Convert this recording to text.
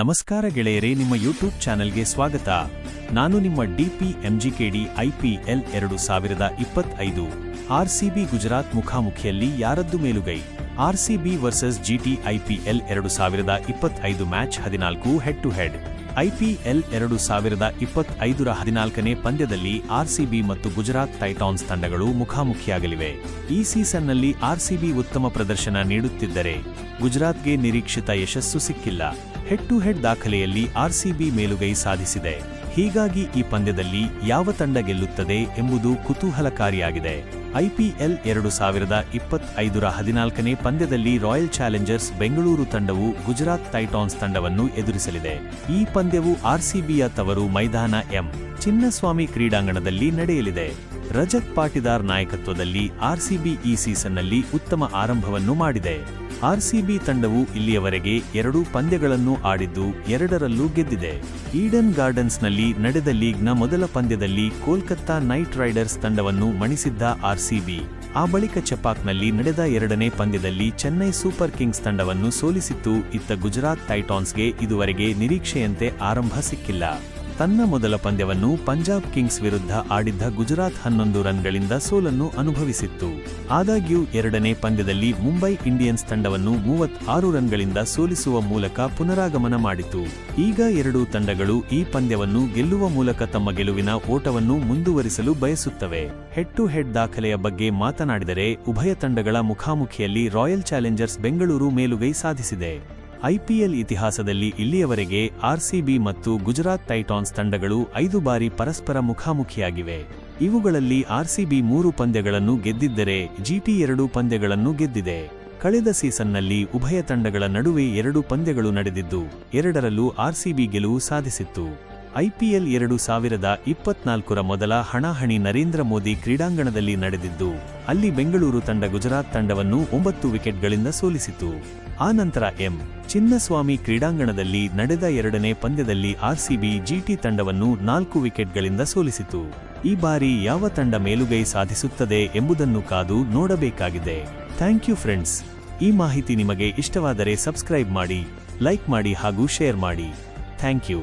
ನಮಸ್ಕಾರ ಗೆಳೆಯರೇ, ನಿಮ್ಮ ಯೂಟ್ಯೂಬ್ ಚಾನೆಲ್ಗೆ ಸ್ವಾಗತ. ನಾನು ನಿಮ್ಮ ಡಿಪಿ ಎಂಜಿಕೆಡಿ ಐಪಿಎಲ್ ಎರಡು ಸಾವಿರದ ಇಪ್ಪತ್ತೈದು. ಆರ್ಸಿಬಿ ಗುಜರಾತ್ ಮುಖಾಮುಖಿಯಲ್ಲಿ ಯಾರದ್ದು ಮೇಲುಗೈ? ಆರ್ಸಿಬಿ ವರ್ಸಸ್ ಜಿಟಿ ಐಪಿಎಲ್ ಎರಡು ಸಾವಿರದ ಇಪ್ಪತ್ತೈದು ಮ್ಯಾಚ್ ಹದಿನಾಲ್ಕು ಹೆಡ್ ಟು ಹೆಡ್ ಐಪಿಎಲ್ ಎರಡು ಸಾವಿರದ ಇಪ್ಪತ್ತೈದರ ಹದಿನಾಲ್ಕನೇ ಪಂದ್ಯದಲ್ಲಿ ಆರ್ಸಿಬಿ ಮತ್ತು ಗುಜರಾತ್ ಟೈಟಾನ್ಸ್ ತಂಡಗಳು ಮುಖಾಮುಖಿಯಾಗಲಿವೆ. ಈ ಸೀಸನ್ನಲ್ಲಿ ಆರ್ಸಿಬಿ ಉತ್ತಮ ಪ್ರದರ್ಶನ ನೀಡುತ್ತಿದ್ದರೆ ಗುಜರಾತ್ಗೆ ನಿರೀಕ್ಷಿತ ಯಶಸ್ಸು ಸಿಕ್ಕಿಲ್ಲ. ಹೆಡ್ ಟು ಹೆಡ್ ದಾಖಲೆಯಲ್ಲಿ ಆರ್ಸಿಬಿ ಮೇಲುಗೈ ಸಾಧಿಸಿದೆ. ಹೀಗಾಗಿ ಈ ಪಂದ್ಯದಲ್ಲಿ ಯಾವ ತಂಡ ಗೆಲ್ಲುತ್ತದೆ ಎಂಬುದು ಕುತೂಹಲಕಾರಿಯಾಗಿದೆ. ಐಪಿಎಲ್ ಎರಡು ಸಾವಿರದ ಇಪ್ಪತ್ತೈದರ ಹದಿನಾಲ್ಕನೇ ಪಂದ್ಯದಲ್ಲಿ ರಾಯಲ್ ಚಾಲೆಂಜರ್ಸ್ ಬೆಂಗಳೂರು ತಂಡವು ಗುಜರಾತ್ ಟೈಟಾನ್ಸ್ ತಂಡವನ್ನು ಎದುರಿಸಲಿದೆ. ಈ ಪಂದ್ಯವು ಆರ್ಸಿಬಿಯ ತವರು ಮೈದಾನ ಎಂ. ಚಿನ್ನಸ್ವಾಮಿ ಕ್ರೀಡಾಂಗಣದಲ್ಲಿ ನಡೆಯಲಿದೆ. ರಜತ್ ಪಾಟಿದಾರ್ ನಾಯಕತ್ವದಲ್ಲಿ ಆರ್ಸಿಬಿ ಈ ಸೀಸನ್ನಲ್ಲಿ ಉತ್ತಮ ಆರಂಭವನ್ನು ಮಾಡಿದೆ. ಆರ್ಸಿಬಿ ತಂಡವು ಇಲ್ಲಿಯವರೆಗೆ ಎರಡೂ ಪಂದ್ಯಗಳನ್ನು ಆಡಿದ್ದು ಎರಡರಲ್ಲೂ ಗೆದ್ದಿದೆ. ಈಡನ್ ಗಾರ್ಡನ್ಸ್ನಲ್ಲಿ ನಡೆದ ಲೀಗ್ನ ಮೊದಲ ಪಂದ್ಯದಲ್ಲಿ ಕೋಲ್ಕತ್ತಾ ನೈಟ್ ರೈಡರ್ಸ್ ತಂಡವನ್ನು ಮಣಿಸಿದ್ದ ಆರ್ಸಿಬಿ. ಆ ಬಳಿಕ ಚಪಾಕ್ನಲ್ಲಿ ನಡೆದ ಎರಡನೇ ಪಂದ್ಯದಲ್ಲಿ ಚೆನ್ನೈ ಸೂಪರ್ ಕಿಂಗ್ಸ್ ತಂಡವನ್ನು ಸೋಲಿಸಿತ್ತು. ಇತ್ತ ಗುಜರಾತ್ ಟೈಟಾನ್ಸ್ಗೆ ಇದುವರೆಗೆ ನಿರೀಕ್ಷೆಯಂತೆ ಆರಂಭ ಸಿಕ್ಕಿಲ್ಲ. ತನ್ನ ಮೊದಲ ಪಂದ್ಯವನ್ನು ಪಂಜಾಬ್ ಕಿಂಗ್ಸ್ ವಿರುದ್ಧ ಆಡಿದ್ದ ಗುಜರಾತ್ ಹನ್ನೊಂದು ರನ್ಗಳಿಂದ ಸೋಲನ್ನು ಅನುಭವಿಸಿತ್ತು. ಆದಾಗ್ಯೂ, ಎರಡನೇ ಪಂದ್ಯದಲ್ಲಿ ಮುಂಬೈ ಇಂಡಿಯನ್ಸ್ ತಂಡವನ್ನು ಮೂವತ್ತಾರು ರನ್ಗಳಿಂದ ಸೋಲಿಸುವ ಮೂಲಕ ಪುನರಾಗಮನ ಮಾಡಿತು. ಈಗ ಎರಡೂ ತಂಡಗಳು ಈ ಪಂದ್ಯವನ್ನು ಗೆಲ್ಲುವ ಮೂಲಕ ತಮ್ಮ ಗೆಲುವಿನ ಓಟವನ್ನು ಮುಂದುವರಿಸಲು ಬಯಸುತ್ತವೆ. ಹೆಡ್ ಟು ಹೆಡ್ ದಾಖಲೆಯ ಬಗ್ಗೆ ಮಾತನಾಡಿದರೆ, ಉಭಯ ತಂಡಗಳ ಮುಖಾಮುಖಿಯಲ್ಲಿ ರಾಯಲ್ ಚಾಲೆಂಜರ್ಸ್ ಬೆಂಗಳೂರು ಮೇಲುಗೈ ಸಾಧಿಸಿದೆ. ಐಪಿಎಲ್ ಇತಿಹಾಸದಲ್ಲಿ ಇಲ್ಲಿಯವರೆಗೆ ಆರ್ಸಿಬಿ ಮತ್ತು ಗುಜರಾತ್ ಟೈಟಾನ್ಸ್ ತಂಡಗಳು ಐದು ಬಾರಿ ಪರಸ್ಪರ ಮುಖಾಮುಖಿಯಾಗಿವೆ. ಇವುಗಳಲ್ಲಿ ಆರ್ಸಿಬಿ ಮೂರು ಪಂದ್ಯಗಳನ್ನು ಗೆದ್ದಿದ್ದರೆ ಜಿಟಿ ಎರಡು ಪಂದ್ಯಗಳನ್ನು ಗೆದ್ದಿದೆ. ಕಳೆದ ಸೀಸನ್ನಲ್ಲಿ ಉಭಯ ತಂಡಗಳ ನಡುವೆ ಎರಡು ಪಂದ್ಯಗಳು ನಡೆದಿದ್ದು, ಎರಡರಲ್ಲೂ ಆರ್ಸಿಬಿ ಗೆಲುವು ಸಾಧಿಸಿತ್ತು. ಐಪಿಎಲ್ ಎರಡು ಸಾವಿರದ ಇಪ್ಪತ್ನಾಲ್ಕರ ಮೊದಲ ಹಣಾಹಣಿ ನರೇಂದ್ರ ಮೋದಿ ಕ್ರೀಡಾಂಗಣದಲ್ಲಿ ನಡೆದಿದ್ದು, ಅಲ್ಲಿ ಬೆಂಗಳೂರು ತಂಡ ಗುಜರಾತ್ ತಂಡವನ್ನು ಒಂಬತ್ತು ವಿಕೆಟ್ಗಳಿಂದ ಸೋಲಿಸಿತು. ಆನಂತರ ಎಂ. ಚಿನ್ನಸ್ವಾಮಿ ಕ್ರೀಡಾಂಗಣದಲ್ಲಿ ನಡೆದ ಎರಡನೇ ಪಂದ್ಯದಲ್ಲಿ ಆರ್ಸಿಬಿ ಜಿಟಿ ತಂಡವನ್ನು ನಾಲ್ಕು ವಿಕೆಟ್ಗಳಿಂದ ಸೋಲಿಸಿತು. ಈ ಬಾರಿ ಯಾವ ತಂಡ ಮೇಲುಗೈ ಸಾಧಿಸುತ್ತದೆ ಎಂಬುದನ್ನು ಕಾದು ನೋಡಬೇಕಾಗಿದೆ. Thank you friends. ಈ ಮಾಹಿತಿ ನಿಮಗೆ ಇಷ್ಟವಾದರೆ ಸಬ್ಸ್ಕ್ರೈಬ್ ಮಾಡಿ, ಲೈಕ್ ಮಾಡಿ ಹಾಗೂ ಶೇರ್ ಮಾಡಿ. Thank you.